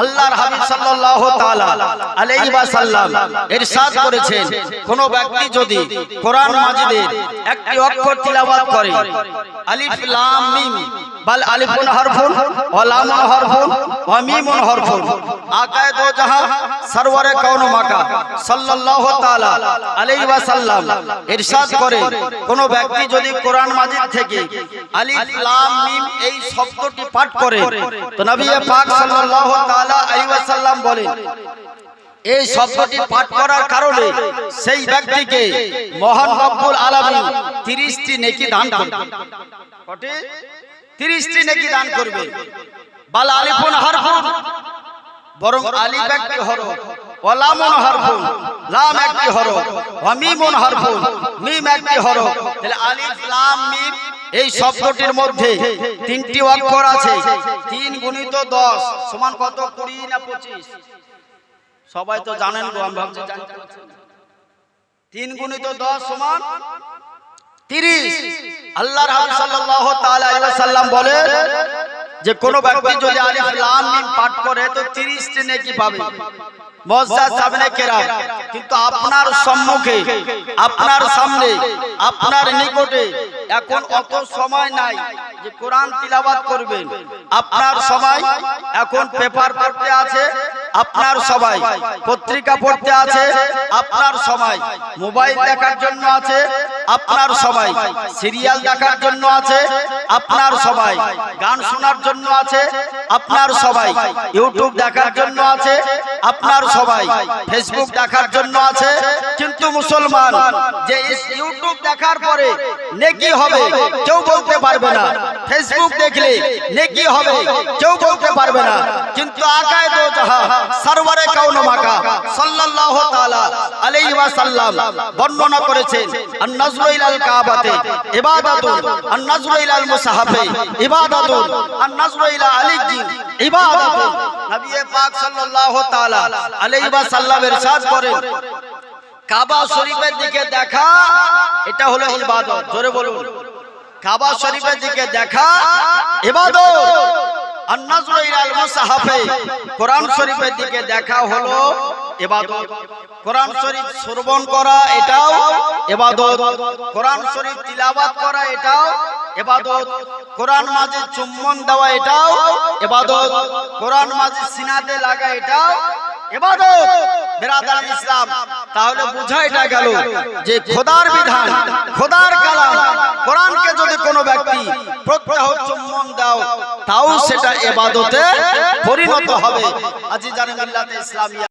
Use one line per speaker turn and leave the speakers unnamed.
আল্লাহর হাবিব সাল্লাল্লাহু তাআলা আলাইহি ওয়াসাল্লাম ইরশাদ করেছেন, কোন ব্যক্তি যদি কোরআন মাজিদের একটি অক্ষর তিলাওয়াত করে, আলিফ লাম মিম বাল আলিফুন হরফুন ওয়া লামুন হরফুন ওয়া মিমুন হরফুন। আকায়ে দো জাহান সরওয়ারে মাকা। সাল্লাল্লাহু তাআলা আলাইহি ওয়াসাল্লাম ইরশাদ করে, কোন ব্যক্তি যদি কোরআন মাজিদ থেকে আলিফ, লাম, মিম এই শব্দটি পাঠ করে, তো নবী পাক সাল্লাল্লাহু তাআলা আলাইহি বলেন, এই শব্দটি পাঠ করার কারণে সেই ব্যক্তিকে মহান রব্বুল আলামিন 30টি নেকি দান করবে। কটি 30টি নেকি দান করবে। বাল আলিফুন হারফুন। বরং আলিফ একটি হরফ। ওয়ালামুন হারফুন। লাম একটি হরফ। ওয়া মিমুন হারফুন। মিম একটি হরফ। তাহলে আলিফ লাম মিম এই শব্দটির মধ্যে তিনটি অক্ষর আছে। তিন গুণিত দশ সমান কত? কুড়ি না পঁচিশ? সবাই তো জানেন গো আমি ভাবছি। তিন গুণিত দশ সমান তিরিশ। আল্লাহর হাবিব সাল্লাল্লাহু তাআলা আলাইহি ওয়াসাল্লাম বলে যে কোন ব্যক্তি যদি আলিফ লাম মিম পাঠ করে তো 30 টি নেকি পাবে? মুআজ্জাজ সামনে কেরাম কিন্তু আপনার সম্মুখে আপনার সামনে আপনার নিকটে এখন অত সময় নাই যে কোরআন তিলাওয়াত করবেন। আপনার সময় এখন পেপার পড়তে আছে আপনার সবাই পত্রিকা পড়তে আছে আপনার সময় মোবাইল দেখার জন্য আছে আপনার সবাই। সিরিয়াল দেখার জন্য আছে, আপনার সবাই। গান শোনার জন্য আছে, আপনার সবাই। ইউটিউব দেখার জন্য আছে আপনার সবাই ফেসবুক দেখার জন্য আছে কিন্তু মুসলমান যে ইউটিউব দেখার পরে নেকি হবে কেউ বলতে পারবে না। ফেসবুক দেখলে নেকি হবে কেউ বলতে পারবে না। কিন্তু আকায় দো জাহা সরওয়ারে কাউন মাকা সাল্লাল্লাহু তাআলা আলাইহি ওয়াসাল্লাম বর্ণনা করেছেন আন নাজরু ইলাল কাবাতে ইবাদাতুন আন নাজরু ইলাল মুসাহাফে ইবাদাতুন আন নাজরু ইলা আলিজিন ইবাদাতুন। নবী পাক সাল্লাল্লাহু তাআলা আলাইহি ওয়াসাল্লাম ইরশাদ করেন। কাবা শরীফের দিকে দেখা, এটা হলো ইবাদত, জোরে বলুন। কাবা শরীফের দিকে দেখা, ইবাদত। আর নাজরু ইলাল মুসাহাফে, কোরআন শরীফের দিকে দেখা হলো ইবাদত। কোরআন শরীফ শ্রবণ করা, এটাও ইবাদত। কোরআন শরীফ তিলাওয়াত করা, এটাও ইবাদত কোরআন মাঝে চুম্বন দেওয়া এটাও ইবাদত কোরআন মাঝে সিনাতে লাগা এটাও খোদার বিধান, খোদার কালাম। যদি কোনো ব্যক্তি চুম্বন দাও, তাও সেটা এবাদতে পরিণত হবে। আজি মিল্লাতে ইসলামিয়া